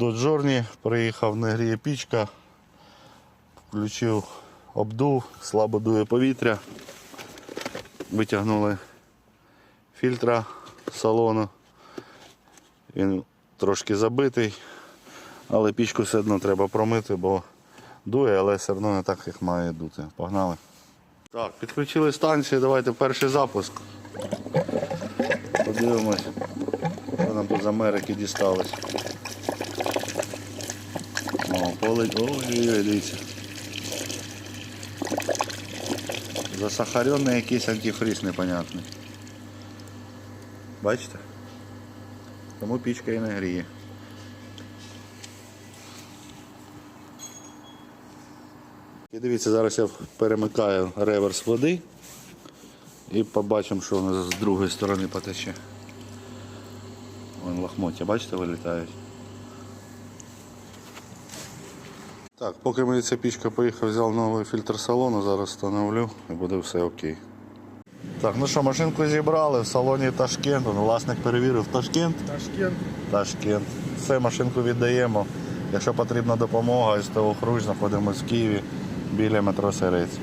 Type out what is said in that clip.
До Джорні приїхав, не гріє пічка, включив обдув, слабо дує повітря. Витягнули фільтра салону. Він трошки забитий, але пічку все одно треба промити, бо дує, але все одно не так, як має дути. Погнали. Так, підключили станцію, давайте перший запуск. Подивимось, що нам тут з Америки дісталось. О, поле. Ой, дивіться. Засахаренний якийсь антифриз непонятний. Бачите? Тому пічка і не гріє. І дивіться, зараз я перемикаю реверс води і побачимо, що нас з другої сторони потече. Вон лохмотья, бачите, вилітають. Так, поки мені ця пічка поїхав, взяв новий фільтр салону, зараз встановлю і буде все окей. Так, ну що, машинку зібрали, в салоні Ташкент, власник перевірив Ташкент. Ташкент. Ташкент. Все, машинку віддаємо. Якщо потрібна допомога, СТО Хруч, знаходимося в Києві біля метро Сирець.